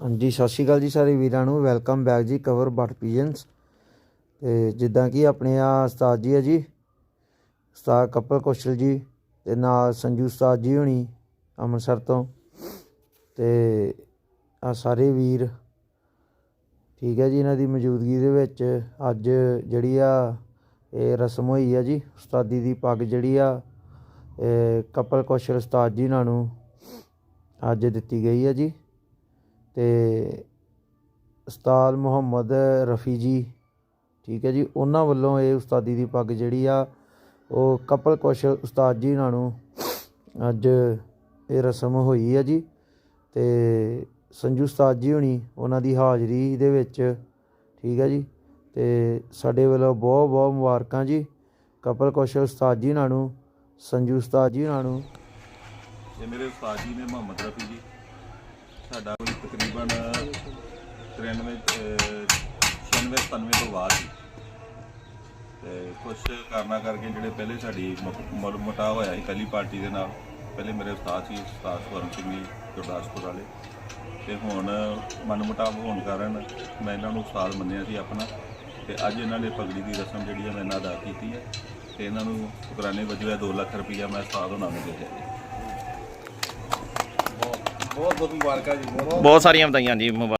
ਹਾਂਜੀ, ਸਤਿ ਸ਼੍ਰੀ ਅਕਾਲ ਜੀ ਸਾਰੇ ਵੀਰਾਂ ਨੂੰ। ਵੈਲਕਮ ਬੈਕ ਜੀ ਕਵਰ ਬਟ ਪੀਜਨਸ ਤੇ ਜਿੱਦਾਂ ਕਿ ਆਪਣੇ ਆ ਉਸਤਾਦ ਜੀ ਆ ਜੀ, ਉਸਤਾਦ ਕਪਲ ਕੌਸ਼ਲ ਜੀ ਤੇ ਨਾਲ ਸੰਜੂ ਉਸਤਾਦ ਜੀ ਹੋਣੀ ਅੰਮ੍ਰਿਤਸਰ ਤੋਂ। ਤੇ ਆ ਸਾਰੇ ਵੀਰ, ਠੀਕ ਹੈ ਜੀ, ਇਹਨਾਂ ਦੀ ਮੌਜੂਦਗੀ ਦੇ ਵਿੱਚ ਅੱਜ ਜਿਹੜੀ ਆ ਇਹ ਰਸਮ ਹੋਈ ਆ ਜੀ, ਉਸਤਾਦੀ ਦੀ ਪੱਗ ਜਿਹੜੀ ਆ ਕਪਲ ਕੌਸ਼ਲ ਉਸਤਾਦ ਜੀ ਨਾਲ ਨੂੰ ਅੱਜ ਦਿੱਤੀ ਗਈ ਹੈ ਜੀ। ਅਤੇ ਉਸਤਾਦ ਮੁਹੰਮਦ ਰਫੀ ਜੀ ਠੀਕ ਹੈ ਜੀ, ਉਹਨਾਂ ਵੱਲੋਂ ਇਹ ਉਸਤਾਦੀ ਦੀ ਪੱਗ ਜਿਹੜੀ ਆ, ਉਹ ਕਪਲ ਕੌਸ਼ਲ ਉਸਤਾਦ ਜੀ ਨਾਲ ਨੂੰ ਅੱਜ ਇਹ ਰਸਮ ਹੋਈ ਹੈ ਜੀ ਤੇ ਸੰਜੂ ਉਸਤਾਦ ਜੀ ਹੁਣੀ, ਉਹਨਾਂ ਦੀ ਹਾਜ਼ਰੀ ਦੇ ਵਿੱਚ, ਠੀਕ ਹੈ ਜੀ, ਤੇ ਸਾਡੇ ਵੱਲੋਂ ਬਹੁਤ ਬਹੁਤ ਮੁਬਾਰਕਾਂ ਜੀ, ਕਪਲ ਕੌਸ਼ਲ ਉਸਤਾਦ ਜੀ ਨਾਲ ਨੂੰ, ਸੰਜੂ ਉਸਤਾਦ ਜੀ ਨਾਲ ਨੂੰ। ਇਹ ਮੇਰੇ ਉਸਤਾਦ ਜੀ ਨੇ ਮੁਹੰਮਦ ਰਫੀ ਜੀ। ਸਾਡਾ ਕੋਈ ਤਕਰੀਬਨ 93 96 97 ਤੋਂ ਬਾਅਦ ਸੀ। ਤੇ ਕੁਝ ਕਾਰਨਾਂ ਕਰਕੇ ਜਿਹੜੇ ਪਹਿਲੇ ਸਾਡੀ ਮਲ ਮਟਾ ਹੋਇਆ ਸੀ, ਪਹਿਲੀ ਪਾਰਟੀ ਦੇ ਨਾਲ, ਪਹਿਲੇ ਮੇਰੇ ਉਸਤਾਦ ਸੀ, ਉਸਤਾਦ ਸਵਰਨ ਸਿੰਘ ਜੀ, ਗੁਰਦਾਸਪੁਰ ਵਾਲੇ। ਤੇ ਹੁਣ ਮਨਮੁਟਾਵ ਹੋਣ ਕਾਰਨ ਮੈਂ ਇਹਨਾਂ ਨੂੰ ਉਸਤਾਦ ਮੰਨਿਆ ਸੀ ਆਪਣਾ। ਤੇ ਅੱਜ ਇਹਨਾਂ ਨੇ ਪਗੜੀ ਦੀ ਰਸਮ ਜਿਹੜੀ ਹੈ ਮੈਂ ਇਹਨਾਂ ਅਦਾ ਕੀਤੀ ਹੈ ਤੇ ਇਹਨਾਂ ਨੂੰ ਸ਼ੁਕਰਾਨੇ ਵਜੋਂ ਇਹ 2 ਲੱਖ ਰੁਪਈਆ ਮੈਂ ਉਸਤਾਦ ਉਹਨਾਂ ਨੂੰ ਦੇ ਦਿੱਤਾ। ਜੀ ਬਹੁਤ ਸਾਰੀਆਂ ਵਧਾਈਆਂ ਜੀ ਮੁਬਾਰਕ।